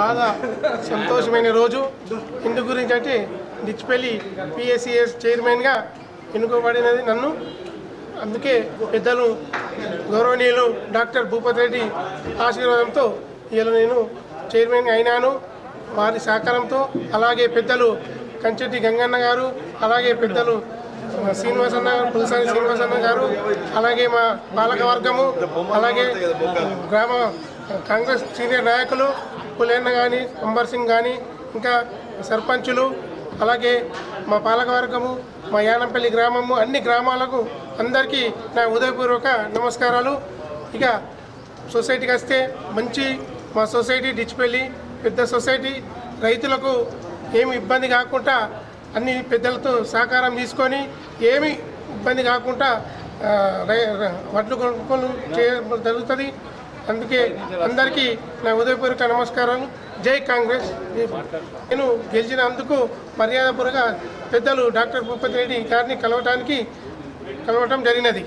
బాగా సంతోషమైన రోజు. ఇందు గురించి అంటే డిచ్పల్లి పిఎస్సిఎస్ చైర్మన్గా ఎన్నుకోబడినది నన్ను. అందుకే పెద్దలు గౌరవనీయులు డాక్టర్ భూపతి రెడ్డి ఆశీర్వాదంతో ఇలా నేను చైర్మన్ అయినాను. వారి సహకారంతో అలాగే పెద్దలు కంచెట్టి గంగన్న గారు అలాగే పెద్దలు శ్రీనివాస్ అన్న గారు పులసాని శ్రీనివాసన్న గారు అలాగే మా పాలక వర్గము అలాగే గ్రామ కాంగ్రెస్ సీనియర్ నాయకులు పులేన్న కానీ అంబర్ సింగ్ కానీ ఇంకా సర్పంచులు అలాగే మా పాలక వర్గము మా యానంపల్లి గ్రామము అన్ని గ్రామాలకు అందరికీ నా ఉదయపూర్వక నమస్కారాలు. ఇక సొసైటీకి వస్తే మంచి మా సొసైటీ డిచ్చిపల్లి పెద్ద సొసైటీ రైతులకు ఏమి ఇబ్బంది కాకుండా అన్ని పెద్దలతో సహకారం తీసుకొని ఏమి ఇబ్బంది కాకుండా రై- వడ్లు కొనుగోలు చేయడం జరుగుతుంది. అందుకే అందరికీ నా ఉదయపూర్వక నమస్కారాలు. జై కాంగ్రెస్. నేను గెలిచినందుకు మర్యాదపూర్వక పెద్దలు డాక్టర్ భూపతి రెడ్డి గారిని కలవటానికి కలవటం జరిగినది.